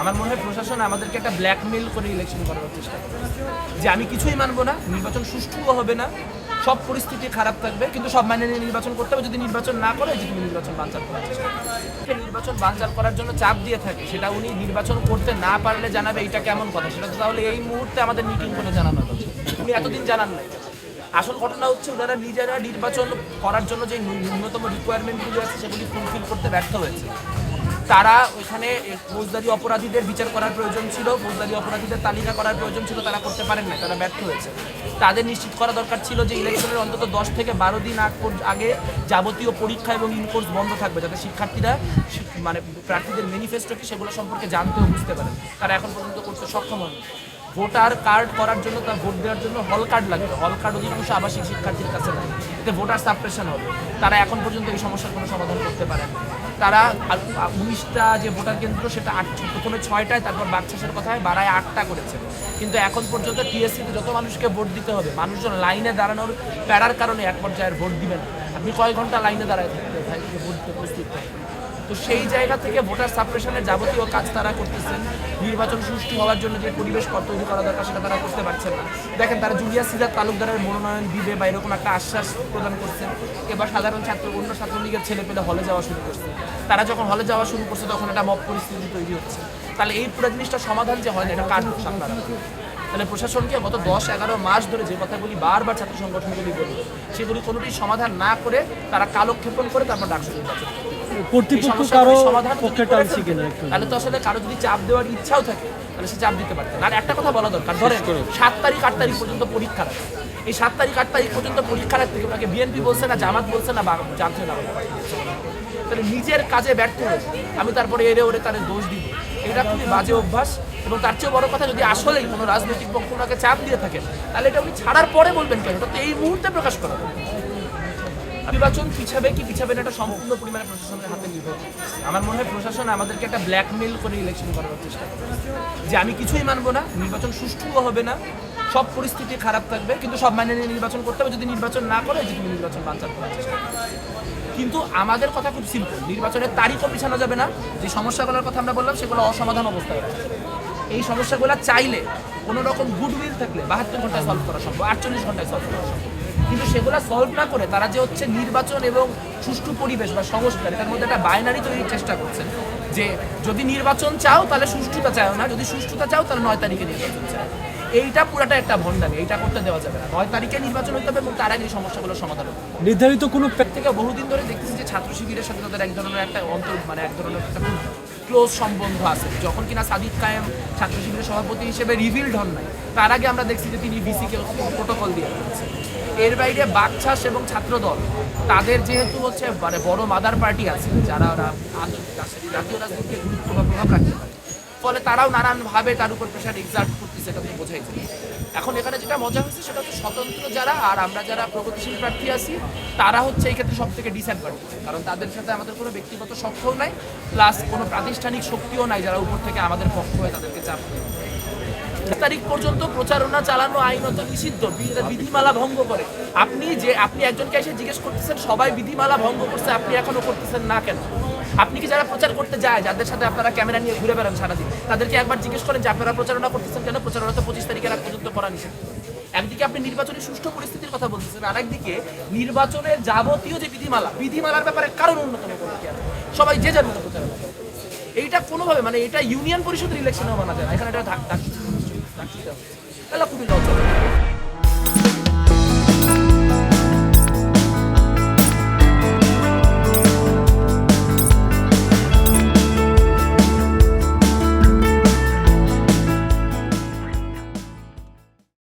আমার মনে হয় প্রশাসন আমাদেরকে একটা ব্ল্যাকমেল করে ইলেকশন করার চেষ্টা করে যে আমি কিছুই মানবো না, নির্বাচন সুষ্ঠুও হবে না, সব পরিস্থিতি খারাপ থাকবে, কিন্তু সব মানে নিয়ে নির্বাচন করতে হবে। যদি নির্বাচন না করে যে তুমি নির্বাচন বানচাল করার চেষ্টা নির্বাচন বানচাল করার জন্য চাপ দিয়ে থাকে, সেটা উনি নির্বাচন করতে না পারলে জানাবে এটা কেমন কথা। সেটা তো তাহলে এই মুহূর্তে আমাদের মিটিং করে জানানো উচিত উনি এতদিন জানান নাই। আসল ঘটনা হচ্ছে ওনারা নিজেরা নির্বাচন করার জন্য যে ন্যূনতম রিকোয়ারমেন্টগুলো আছে, সেগুলি ফুলফিল করতে ব্যর্থ হয়েছে। তারা ওইখানে ফৌজদারি অপরাধীদের বিচার করার প্রয়োজন ছিল, ফৌজদারি অপরাধীদের তালিকা করার প্রয়োজন ছিল, তারা করতে পারেন না তারা ব্যর্থ হয়েছে। তাদের নিশ্চিত করা দরকার ছিল যে ইলেকশনের অন্তত দশ থেকে বারো দিন আগ আগে যাবতীয় পরীক্ষা এবং ইনকোর্স বন্ধ থাকবে, যাতে শিক্ষার্থীরা মানে প্রার্থীদের ম্যানিফেস্টো কি সেগুলো সম্পর্কে জানতে ও বুঝতে পারে তারা এখন পর্যন্ত করতে সক্ষম হন ভোটার কার্ড করার জন্য তার ভোট দেওয়ার জন্য হল কার্ড লাগবে। হল কার্ড অধিকাংশ আবাসিক শিক্ষার্থীর কাছে নাই। এতে ভোটার সাপ্রেশন হবে। তারা এখন পর্যন্ত এই সমস্যার কোনো সমাধান করতে পারেন না। তারা উনিশটা যে ভোটার কেন্দ্র সেটা আট, প্রথমে ছয়টায়, তারপর বাচ্চাসের কথায় বাড়ায় আটটা করেছে। কিন্তু এখন পর্যন্ত টিএসসিতে যত মানুষকে ভোট দিতে হবে, মানুষজন লাইনে দাঁড়ানোর প্যারার কারণে এক পর্যায়ের ভোট দিবেন আপনি কয় ঘণ্টা লাইনে দাঁড়ায় থাকতে ভোট দিতে প্রস্তুত তো সেই জায়গা থেকে ভোটার সাপ্রেশনের যাবতীয় কাজ তারা করতেছেন। নির্বাচন সুষ্ঠু হওয়ার জন্য যে পরিবেশ তৈরি করা দরকার সেটা তারা করতে পারছেন না। দেখেন তারা জুলিয়া সিজার তালুকদারের মনোনয়ন দিবে বা এরকম একটা আশ্বাস প্রদান করছেন। এবার সাধারণ ছাত্র, অন্য ছাত্রলীগের ছেলে পেলে হলে যাওয়া শুরু করছে। তারা যখন হলে যাওয়া শুরু করছে তখন একটা মব পরিস্থিতি তৈরি হচ্ছে। তাহলে এই পুরো জিনিসটা সমাধান যে হয় না এটা কার আপনারা? তাহলে প্রশাসনকে গত দশ, এগারো মাস ধরে যে কথাগুলি বারবার ছাত্র সংগঠনগুলি বলি, সেগুলি কোনোটি সমাধান না করে তারা কালক্ষেপণ করে তারপর নির্বাচন করে। কর্তৃপক্ষ কারও পক্ষে টানছি কিনা তাহলে তো আসলে কারও যদি চাপ দেওয়ার ইচ্ছাও থাকে তাহলে সে চাপ দিতে পারতেন আর একটা কথা বলা দরকার ধরেন সাত তারিখ আট তারিখ পর্যন্ত পরীক্ষা রাখে। এই সাত তারিখ আট তারিখ পর্যন্ত পরীক্ষা রাখতে ওনাকে বিএনপি বলছে না জামাত বলছে না জানছে না তাহলে নিজের কাজে ব্যর্থ হয়েছে আমি তারপরে এরে ওরে তাদের দোষ দিব। এটা খুবই বাজে অভ্যাস এবং তার চেয়ে বড় কথা যদি আসলেই কোনো রাজনৈতিক পক্ষ ওনাকে চাপ দিয়ে থাকেন তাহলে এটা উনি ছাড়ার পরে বলবেন কেন? এটা তো এই মুহূর্তে প্রকাশ করা। নির্বাচন পিছাবে কি পিছাবে না এটা সম্পূর্ণ পরিমাণে প্রশাসনের হাতে নির্ভর। আমার মনে হয় প্রশাসন আমাদেরকে একটা ব্ল্যাকমেল করে ইলেকশন করার চেষ্টা করে যে আমি কিছুই মানবো না, নির্বাচন সুষ্ঠুও হবে না, সব পরিস্থিতি খারাপ থাকবে, কিন্তু সব মানে নিয়ে নির্বাচন করতে হবে, যদি নির্বাচন না করে যে তুমি নির্বাচন বানচাল করার চেষ্টা। কিন্তু আমাদের কথা খুব সিম্পল নির্বাচনের তারিখও পিছানো যাবে না, যে সমস্যাগুলোর কথা আমরা বললাম, সেগুলো অসমাধান অবস্থায় এই সমস্যাগুলো চাইলে কোনো রকম গুডউইল থাকলে বাহাত্তর ঘন্টায় সলভ করা সম্ভব, আটচল্লিশ ঘন্টায় সলভ করা সম্ভব। কিন্তু সেগুলো সলভ না করে তারা যে হচ্ছে নির্বাচন এবং সুষ্ঠু পরিবেশ বা সংস্কার এটার মধ্যে একটা বাইনারি তৈরির চেষ্টা করছেন। যে যদি নির্বাচন চাও তাহলে সুষ্ঠুতা চাও না যদি সুষ্ঠুতা চাও তাহলে নয় তারিখে নির্বাচন চাও। এইটা পুরাটা একটা ভণ্ডামি এইটা করতে দেওয়া যাবে না। নয় তারিখে নির্বাচন হতে হবে এবং তার আগে এই সমস্যাগুলো সমাধান হবে। নির্ধারিত কোনো থেকে বহুদিন ধরে দেখতেছি যে ছাত্র শিবিরের সাথে তাদের এক ধরনের একটা অন্তর মানে এক ধরনের একটা ক্লোজ সম্বন্ধ আছে। যখন কিনা সাদিক কায়েম ছাত্র শিবিরের সভাপতি হিসেবে রিভিলড হন নাই তার আগে আমরা দেখছি যে তিনি ভিসিকে প্রোটোকল দিয়ে দিয়েছে এর বাইরে বাকছাস এবং ছাত্রদল, তাদের যেহেতু হচ্ছে মানে বড় মাদার পার্টি আছে, যারা ওরা জাতীয় রাজনীতিতে গুরুত্ব বা প্রভাব রাখতে পারে। ফলে তারাও নানানভাবে তার উপর প্রেশার এক্সার্ট করতেছে এটা বোঝাই এখন এখানে যেটা মজা হচ্ছে সেটা হচ্ছে স্বতন্ত্র যারা আর আমরা যারা প্রগতিশীল প্রার্থী আছি, তারা হচ্ছে এই ক্ষেত্রে সব থেকে ডিসঅ্যাডভান্টেজ কারণ তাদের সাথে আমাদের কোনো ব্যক্তিগত শক্তিও নাই প্লাস কোনো প্রাতিষ্ঠানিক শক্তিও নাই যারা উপর থেকে আমাদের পক্ষ হয়ে তাদেরকে চাপ দেয়। তারিখ পর্যন্ত প্রচারণা চালানো আইনত নিষিদ্ধ। বিধিমালা ভঙ্গ করে। আপনি যে, আপনি একজনকে এসে জিজ্ঞেস করতেছেন, সবাই বিধিমালা ভঙ্গ করছে, আপনি এখনও করতেছেন না কেন? আপনি কি যারা প্রচার করতে যায়, যাদের সাথে আপনারা ক্যামেরা নিয়ে ঘুরে বেড়ান সারাদিন, তাদেরকে একবার জিজ্ঞেস করেন যে, আপনারা প্রচারণা করতেছেন কেন? প্রচারণা তো পঁচিশ তারিখের আগ পর্যন্ত করা নিষেধ। একদিকে আপনি নির্বাচনী সুষ্ঠু পরিস্থিতির কথা বলতেছেন আর একদিকে নির্বাচনের যাবতীয় যে বিধিমালা, বিধিমালার ব্যাপারে কারণ অন্যতম সবাই যে যার মতো প্রচারণা এইটা কোনোভাবে মানে এটা ইউনিয়ন পরিষদের ইলেকশনও মানা যায় এখানে এটা ধাক ধাক ধাক দিতে হবে। তাহলে খুবই লজ্জা